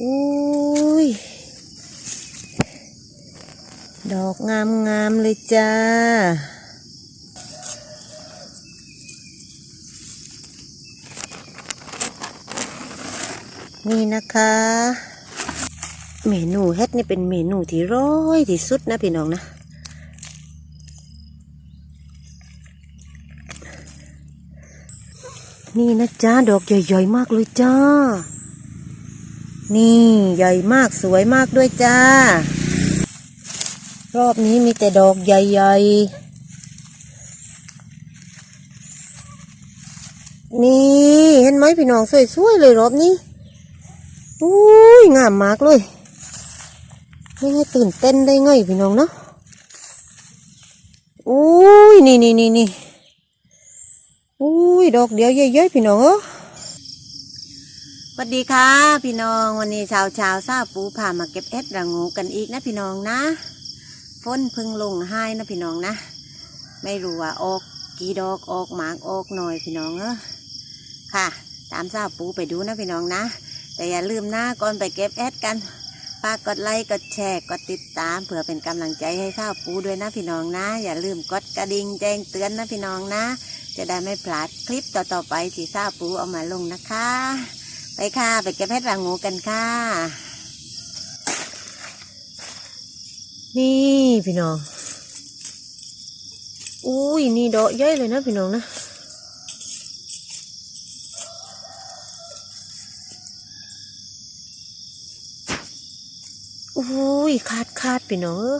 อุ้ย ดอกงามงามๆเลยจ้า นี่นะคะ เมนูเฮ็ดนี่เป็นเมนูที่ร้อยที่สุดนะพี่น้องนะนี่นะจ้าดอกใหญ่ๆมากเลยจ้า นี่ใหญ่มากสวยมากด้วยจ้า รอบนี้มีแต่ดอกใหญ่ๆ นี่เห็นไหมพี่น้องสวยๆเลยรอบนี้อุ้ยงามมากเลยไม่ให้ตื่นเต้นได้ไงพี่น้องเนาะอุ้ยนี่นี่นี่นี่อุ้ยดอกเดียวเยอะๆพี่น้องเออ วัสดีค่ะ พี่น้องวันนี้ชาวชาวซาปูพามาเก็บเอ็ดระงูกันอีกนะพี่น้องนะฝนพึ่งลงให้นะพี่น้องนะ ไม่รู้ว่าออกกี่ดอกออกหมากออกหน่อยพี่น้องเออค่ะ ตามซาปูไปดูนะพี่น้องนะ แต่อย่าลืมนะก่อนไปเก็บแอดกันฝากกดไลค์กดแชร์กดติดตามเพื่อเป็นกำลังใจให้ข้าวปูด้วยนะพี่น้องนะ อย่าลืมกดกระดิ่งแจ้งเตือนนะพี่น้องนะ จะได้ไม่พลาดคลิปต่อๆไปที่ข้าวปูเอามาลงนะคะ ไปค่ะ ไปเก็บเพชรรังงูกันค่ะ นี่พี่น้อง อุ้ยนี่ดอกเยอะเลยนะพี่น้องนะอุ้ยขาดขาดพี่น้อง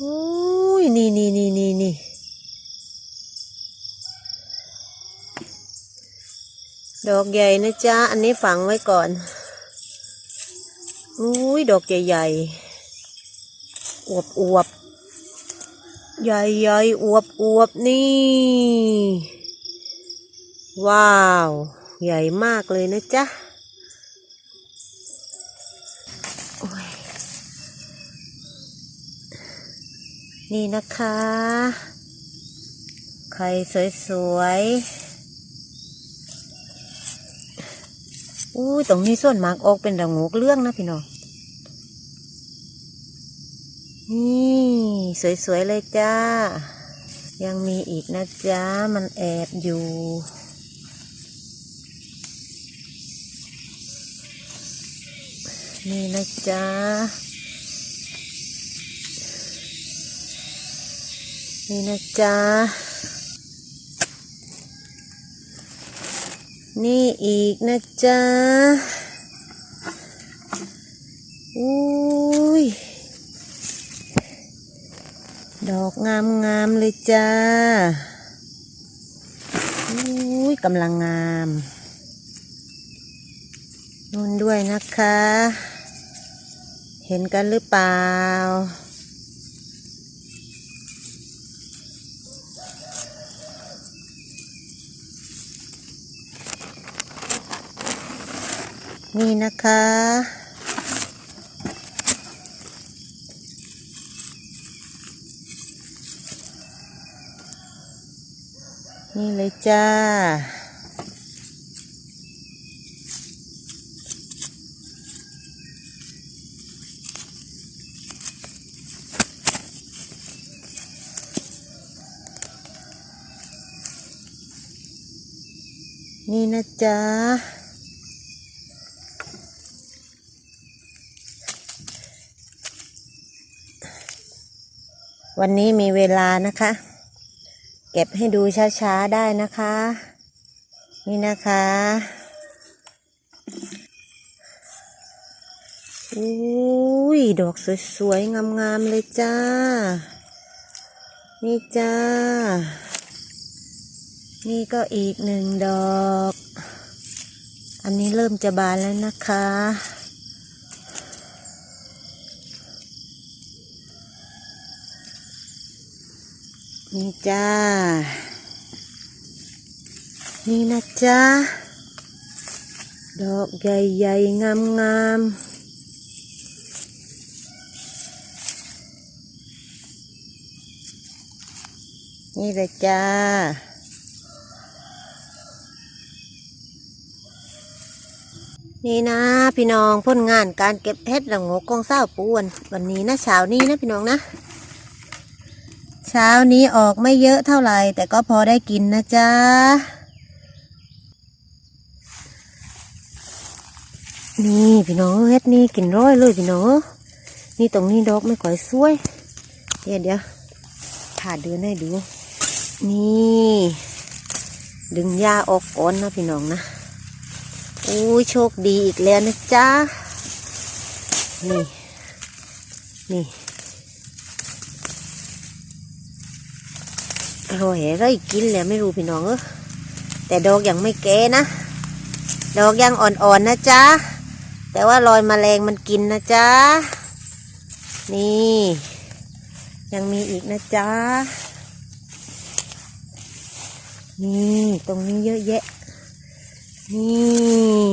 อุ้ยนี่นี่นี่นี่นี่ ดอกใหญ่นะจ๊ะ อันนี้ฝังไว้ก่อน อุ้ยดอกใหญ่ๆ อวบอวบใหญ่ใหญ่ๆอวบอวบนี่ ว้าว ใหญ่มากเลยนะจ๊ะนี่นะคะ ไข่สวยๆ อู้ยตรงนี้ส่วนมากออกเป็นระงูกเรื่องนะพี่น้องนี่สวยๆเลยจ้า ยังมีอีกนะจ๊ะมันแอบอยู่นี่นะจ๊ะนี่นะจ๊ะ นี่อีกนะจ๊ะ อุ้ย ดอกงามงามๆเลยจ้า อุ้ยกำลังงามนู่นด้วยนะคะ เห็นกันหรือเปล่า นี่นะคะ นี่เลยจ้านี่นะจ๊ะ วันนี้มีเวลานะคะ เก็บให้ดูช้าๆได้นะคะ นี่นะคะอุ้ยดอกสวยๆ งามๆ เลยจ้า นี่จ้า นี่ก็อีกหนึ่งดอก อันนี้เริ่มจะบานแล้วนะคะ นี่จ้า นี่นะจ๊ะดอกใหญ่ๆ งามๆนี่เลยจ้า นี่นะพี่น้องพ้นงานการเก็บเห็ดระโงกกองเศร้าปูวันวันนี้นะเช้านี้นะพี่น้องนะ เช้านี้ออกไม่เยอะเท่าไหร่ แต่ก็พอได้กินนะจ๊ะ นี่พี่น้องเฮ็ดนี่กินร้อยเลยพี่น้องนี่ตรงนี้ดอกไม่ค่อยสวย เดี๋ยวเดี๋ยวผ่าเดือนให้ดู นี่ ดึงหญ้าออกก่อนนะพี่น้องนะอุ้ยโชคดีอีกแล้วนะจ๊ะ นี่ นี่ อร่อยอะไรกินแล้วไม่รู้พี่น้องเออแต่ดอกยังไม่แก่นะ ดอกยังอ่อนๆนะจ๊ะ แต่ว่ารอยมแมลงมันกินนะจ๊ะ นี่ ยังมีอีกนะจ๊ะ นี่ตรงนี้เยอะแยะ นี่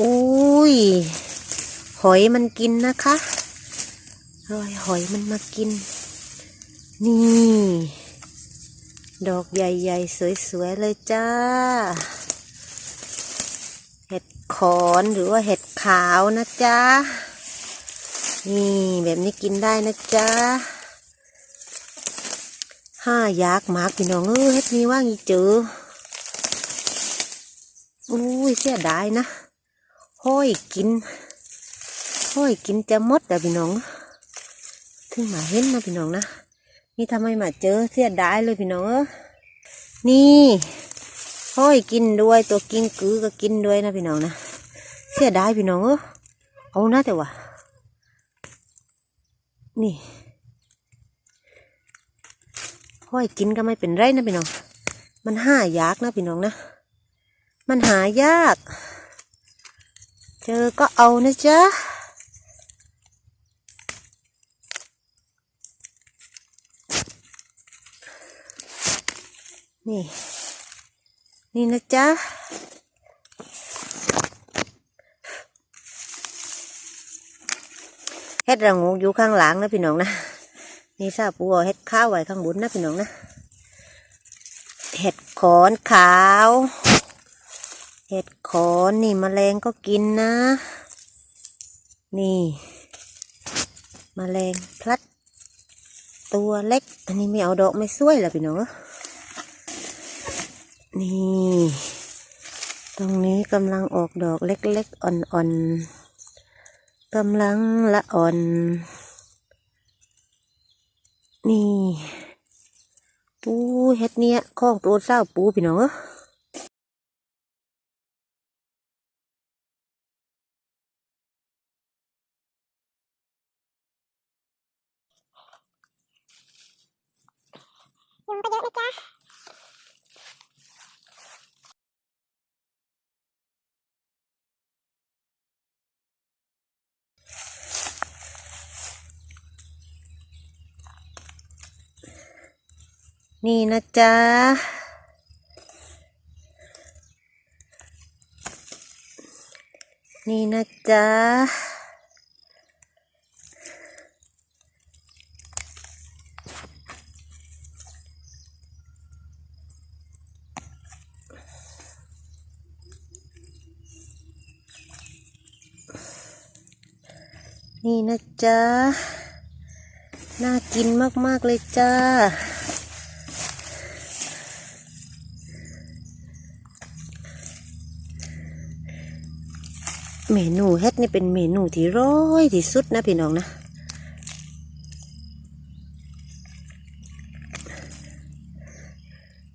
อุ้ย หอยมันกินนะคะรอยหอยมันมากิน นี่ ดอกใหญ่ๆ สวยๆ เลยจ้า เห็ดขอนหรือว่าเห็ดขาวนะจ๊ะ นี่แบบนี้กินได้นะจ๊ะห้ายากมากพี่น้องเออเฮ็ดนี้ว่างีเจออุ้ยเสียดายนะห้อยกินห้อยกินจะมดแต่พี่น้อง ถึงมาเห็นนะพี่น้องนะ นี่ทำไมมาเจอเสียดายเลยพี่น้องเออนี่ห้อยกินด้วยตัวกิ้งกือก็กินด้วยนะพี่น้องนะเสียดายพี่น้องเออเอานะแต่ว่านี่ห้อยกินก็ไม่เป็นไรนะพี่น้อง มันหายากนะพี่น้องนะ มันหายาก เจอก็เอานะจ๊ะ นี่ นี่นะจ๊ะ เฮ็ดระงูอยู่ข้างหลังนะพี่น้องนะ นี่ทราบปูเอาเฮ็ดข้าวไว้ข้างบนนะพี่น้องนะ เห็ดขอนขาว เห็ดขอนนี่มแมลงก็กินนะ นี่มแมลงพลัด ตัวเล็ก อันนี้ไม่เอาดอกไม่สวยละพี่น้องเอ้อ นี่ ตรงนี้กำลังออกดอกเล็กๆ อ่อนๆกำลังละอ่อน นี่ปูเฮ็ดเนี้ยข้องโปรดเศร้าปูพี่น้องเอ้อนี่ นี่นะจ๊ะ นี่นะจ๊ะ นี่นะจ๊ะ น่ากินมาก ๆ เลยจ้า เมนูเฮ็ดนี่เป็นเมนูที่ร้อยที่สุดนะพี่น้องนะ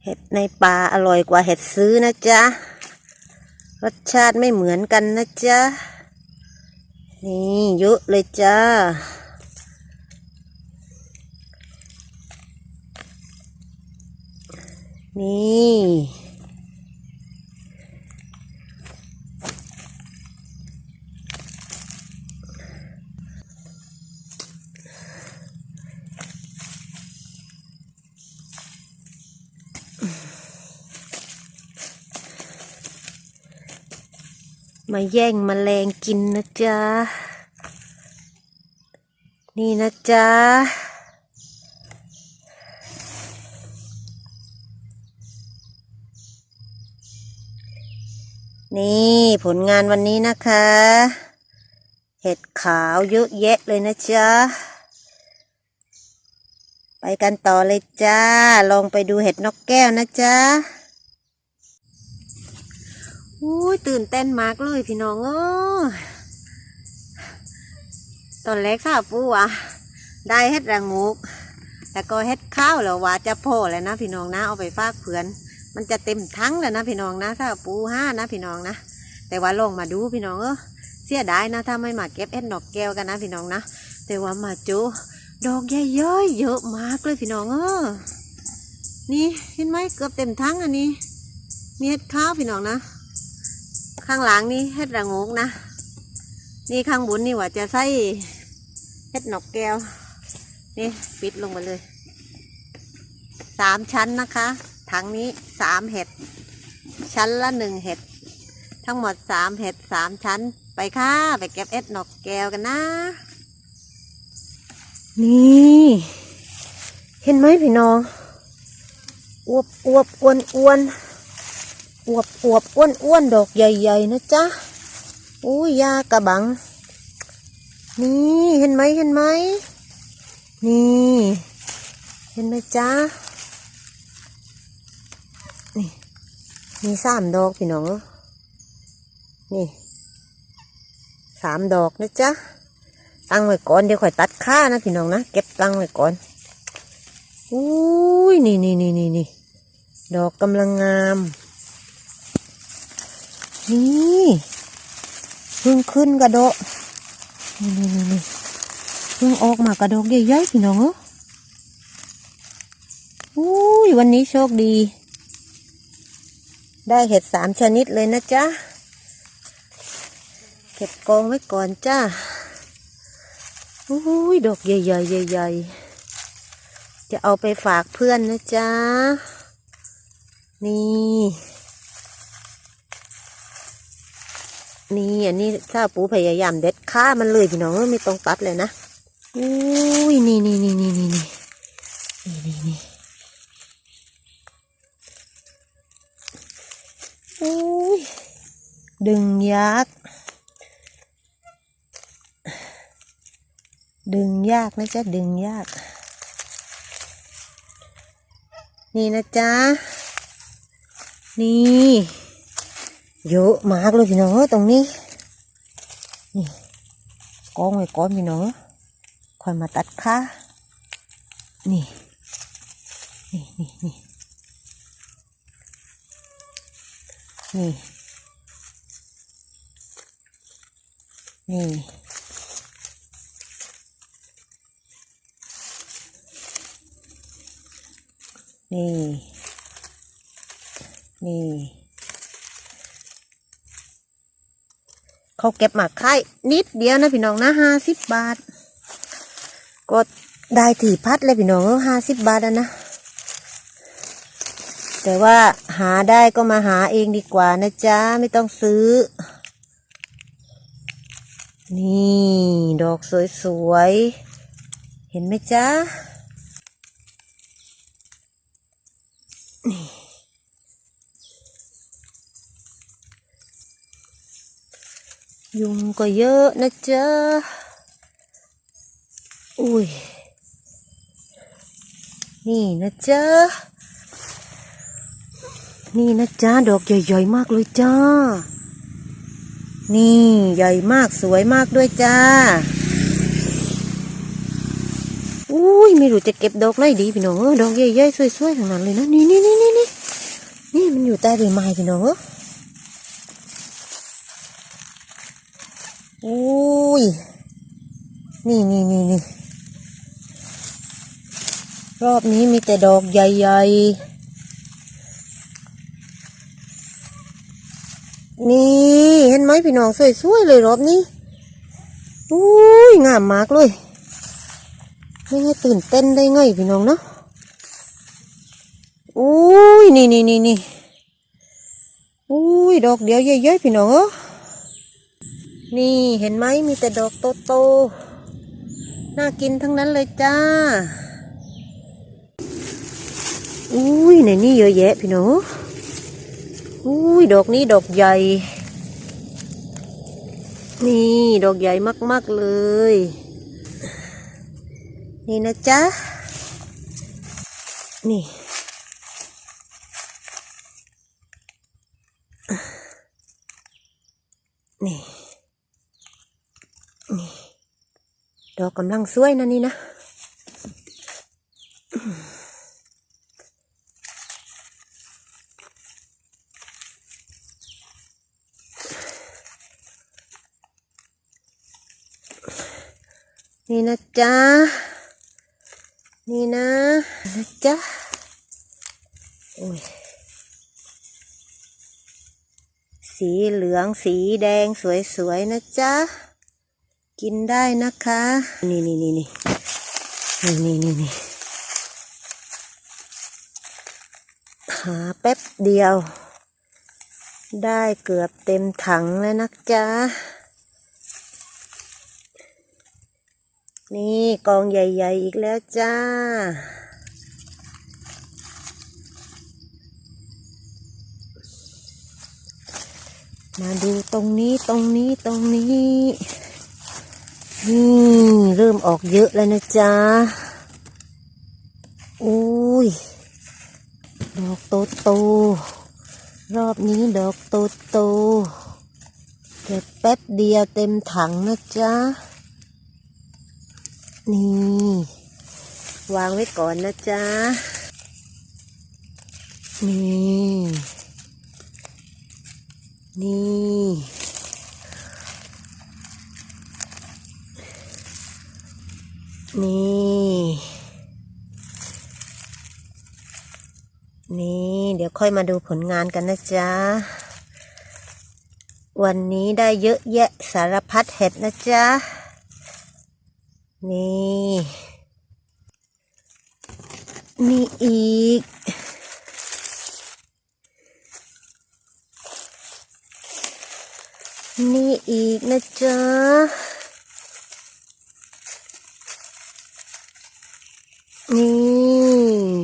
เห็ดในป่าอร่อยกว่าเห็ดซื้อนะจ๊ะ รสชาติไม่เหมือนกันนะจ๊ะ นี่เยอะเลยจ้านี่ มาแย่งมแมลงกินนะจ๊ะ นี่นะจ๊ะ นี่ผลงานวันนี้นะคะ เห็ดขาวเยอะแยะเลยนะจ๊ะ ไปกันต่อเลยจ้า ลองไปดูเห็ดนกแก้วนะจ๊ะ อุ้ยตื่นเต้นมากเลยพี่น้องเออตอนแรกข้าปูอะได้เห็ดระงูกแล้วก็เฮ็ดข้าวแล้วว่าจะพอแล้วนะพี่น้องนะเอาไปฝากเพื่อน มันจะเต็มทั้งแล้วนะพี่น้องนะถ้าปูห้านะพี่น้องนะแต่ว่าลงมาดูพี่น้องเออเสียดายนะถ้าไม่มาเก็บเอ็ดดอกแก้วกันนะพี่น้องนะแต่ว่ามาจูดอกใหญ่ๆเยอะมากเลยพี่น้องเออนี่เห็นไหมเกือบเต็มทั้งอันนี้มีเฮ็ดข้าวพี่น้องนะ ข้างหลังนี่เฮ็ดระงกนะ นี่ข้างบนนี่ว่าจะใส่เฮ็ดหนกแก้ว นี่ปิดลงมาเลยสามชั้นนะคะถังนี้สามเห็ด ชั้นละหนึ่งเห็ด ทั้งหมดสามเห็ดสามชั้น ไปค่ะไปเก็บเอ็ดหนกแก้วกันนะ นี่ เห็นไหมพี่น้องอวบอวบอ้วนอ้วน อวบอวบอ้วนอ้วนดอกใหญ่ ๆ นะจ๊ะอุ้ยากระบัง นี่เห็นไหมเห็นไหมนี่ เห็นไหมจ๊ะนี่มีสามดอกพี่น้องนี่สามดอกนะจ๊ะตั้งไว้ก่อนเดี๋ยวค่อยตัดค่านะพี่น้องนะเก็บตั้งไว้ก่อนอุ้ยนี่นี่นี่นี่นี่ดอกกำลังงาม นี่เพิ่งขึ้นกระโดดนี่นี่นี่เพิ่งออกมากระโดกใหญ่ๆพี่น้องเอ้ออุ้ยวันนี้โชคดี ได้เห็ดสามชนิดเลยนะจ๊ะเก็บกองไว้ก่อนจ้าอุ้ยดอกใหญ่ๆใหญ่ๆจะเอาไปฝากเพื่อนนะจ๊ะนี่ นี่อันนี้ถ้าปูพยายามเด็ดค่ามันเลยพี่น้องไม่ต้องตัดเลยนะอุ้ยนี่นี่นี่นี่นี่นี่นี่นี่นี่อุ้ยดึงยักดึงยากนะจ๊ะดึงยาก นี่นะจ๊ะนี่ เยอะมากเลยพี่น้องเอ้ยตรงนี้นี่กองไว้ก้อนพี่น้องค่อยมาตัดค่านี่นี่นี่นี่นี่นี่นี่นี่ เขาเก็บหมาค่ายนิดเดียวนะพี่น้องนะห้าสิบบาท ก็ได้ถี่พัดเลยพี่น้องห้าสิบบาทแล้วนะ แต่ว่าหาได้ก็มาหาเองดีกว่านะจ๊ะ ไม่ต้องซื้อ นี่ ดอกสวยๆ เห็นไหมจ๊ะ นี่ ยุงก็เยอะนะจ๊ะ อุ้ย นี่นะจ๊ะ นี่นะจ๊ะ ดอกใหญ่ๆมากเลยจ้า นี่ใหญ่มากสวยมากด้วยจ้า อุ้ยไม่รู้จะเก็บดอกไหนดีพี่น้องดอกใหญ่ๆสวยๆทั้งนั้นเลยนะ นี่นี่นี่นี่นี่นี่มันอยู่ใต้ใบไม้พี่น้องเอ้ยอุ้ย นี่นี่นี่นี่ รอบนี้มีแต่ดอกใหญ่ๆ นี่เห็นไหมพี่น้องสวยๆเลยรอบนี้อุ้ยงามมากเลยไม่ให้ตื่นเต้นได้ไงพี่น้องเนาะอุ้ยนี่นี่นี่นี่อุ้ยดอกเดียวเยอะๆพี่น้องเออนี่เห็นไหมมีแต่ดอกโตๆน่ากินทั้งนั้นเลยจ้า อุ้ยในนี่เยอะแยะพี่หนูอุ้ยดอกนี้ดอกใหญ่ นี่ดอกใหญ่มาก ๆ เลย นี่นะจ๊ะ นี่ นี่ นี่ ดอกกำลังสวยนะนี่นะ นี่นะจ๊ะ นี่นะนะจ๊ะ โอ้ย สีเหลืองสีแดงสวยๆนะจ๊ะ กินได้นะคะ นี่นี่นี่นี่นี่นี่นี่นี่หาแป๊บเดียว ได้เกือบเต็มถังแล้วนะจ๊ะ นี่กองใหญ่ ๆ อีกแล้วจ้า มาดูตรงนี้ตรงนี้ตรงนี้นี่เริ่มออกเยอะแล้วนะจ๊ะอุ้ย ดอกโตโตๆรอบนี้ดอกโตโตๆเก็บแป๊บเดียวเต็มถังนะจ๊ะ นี่ วางไว้ก่อนนะจ๊ะ นี่ นี่ นี่ นี่ เดี๋ยวค่อยมาดูผลงานกันนะจ๊ะวันนี้ได้เยอะแยะสารพัดเห็ดนะจ๊ะ นี่นี่อีก นี่อีกนะจ๊ะ นี่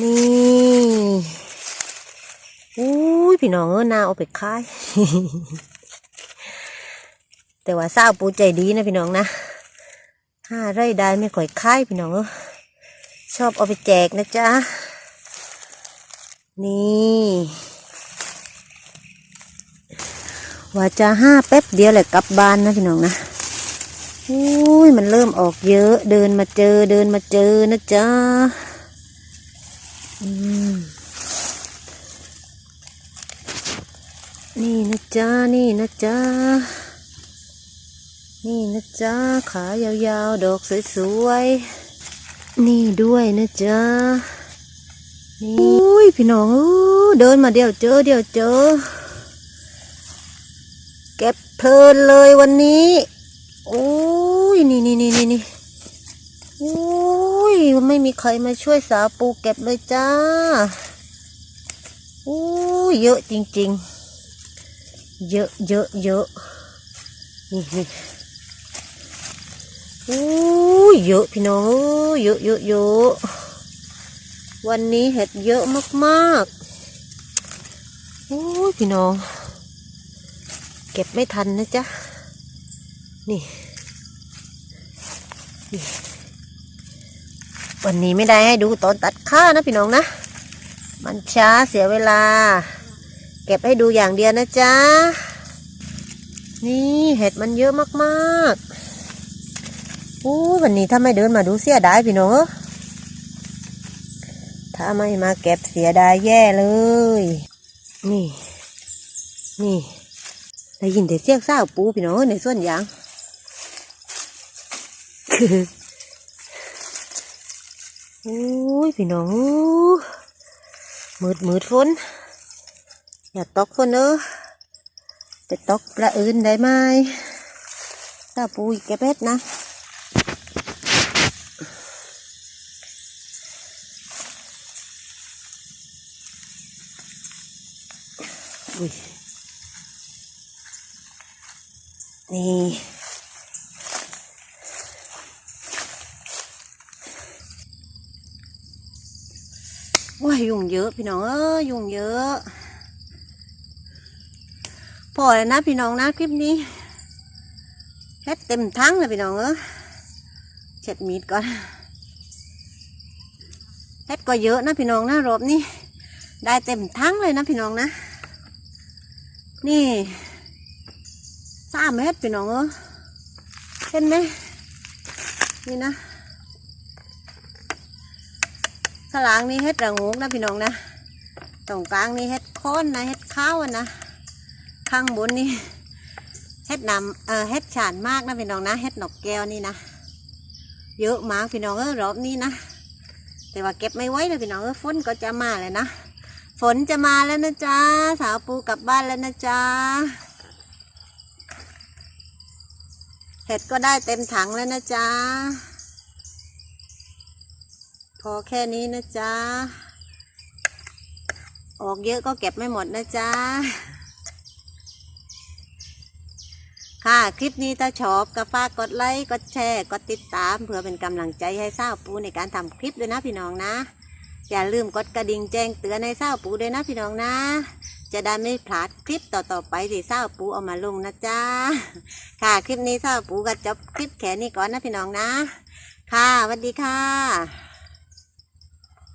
นี่อุ้ยพี่น้องเออนาเอาไปขาย แต่ว่าสาวปูใจดีนะพี่น้องนะห้าไร่ได้ไม่ค่อยค่ายพี่น้องชอบเอาไปแจกนะจ๊ะ นี่ ว่าจะห้าแป๊บเดียวแหละกลับบ้านนะพี่น้องนะอุ้ยมันเริ่มออกเยอะ เดินมาเจอเดินมาเจอนะจ๊ะนี่นะจ๊ะนี่นะจ๊ะ นี่นะจ๊ะขายาวๆ ดอกสวยๆ นี่ด้วยนะจ๊ะนี่อุ้ยพี่น้องเอ้เดินมาเดี๋ยวเจอเดี๋ยวเจอ เก็บเพลินเลยวันนี้โอ้ยนี่นี่นี่นี่นี่โอ้ยไม่มีใครมาช่วยสาวปูเก็บเลยจ้าโอ้ยเยอะจริงๆ เยอะเยอะเยอะนี่นี่ อู้ยเยอะพี่น้องเยเยอะเยอะเยอะวันนี้เห็ดเยอะมากๆโอ้พี่น้อง เก็บไม่ทันนะจ๊ะ นี่นี่ วันนี้ไม่ได้ให้ดูตอนตัดข้านะพี่น้องนะ มันช้าเสียเวลา เก็บให้ดูอย่างเดียวนะจ๊ะ นี่เห็ดมันเยอะมากๆ อู้วันนี้ถ้าไม่เดินมาดูเสียดายพี่น้องถ้าไม่มาเก็บเสียดายแย่เลย นี่ นี่ได้ยินแต่เสียงสาปูพี่น้องในส่วนยางโอ้ยพี่น้องมืดมืดฝนอย่าตกฝนเออไปตกปลาอื่นได้ไหมสาปูอีกแกเป็ดนะ อุ้ยนี่ว้ายุงเยอะพี่น้องเอ้ยยุงเยอะพอแล้วนะพี่น้องนะคลิปนี้เฮ็ดเต็มทั้งเลยพี่น้องเออเช็ดมีดก่อนเฮ็ดก็เยอะนะพี่น้องนะรอบนี้ได้เต็มทั้งเลยนะพี่น้องนะ นี่สามเม็ดพี่น้องเออเห็นไหมนี่นะข้างหลังนี่เฮ็ดระงูกนะพี่น้องนะตรงกลางนี่เฮ็ดค้อนนะเฮ็ดข้าวนะข้างบนนี่เฮ็ดนำเออเฮ็ดฉานมากนะพี่น้องนะเฮ็ดหนกแก้วนี่นะเยอะมากพี่น้องเออรอบนี้นะแต่ว่าเก็บไม่ไหวเลยพี่น้องเออฝนก็จะมาเลยนะ นจะมาแล้วนะจ๊ะ สาวปูกลับบ้านแล้วนะจ๊ะเห็ดก็ได้เต็มถังแล้วนะจ๊ะ พอแค่นี้นะจ๊ะ ออกเยอะก็เก็บไม่หมดนะจ๊ะ ค่ะ คลิปนี้ถ้าชอบก็ฝากกดไลค์ กดแชร์ กดติดตาม เพื่อเป็นกำลังใจให้สาวปูในการทำคลิปด้วยนะพี่น้องนะ อย่าลืมกดกระดิ่งแจ้งเตือนในเศร้าปูด้วยนะพี่น้องนะ จะได้ไม่พลาดคลิปต่อๆไปที่เศร้าปูเอามาลงนะจ๊ะค่ะคลิปนี้เศร้าปูก็จบคลิปแค่นี้ก่อนนะพี่น้องนะ ค่ะสวัสดีค่ะ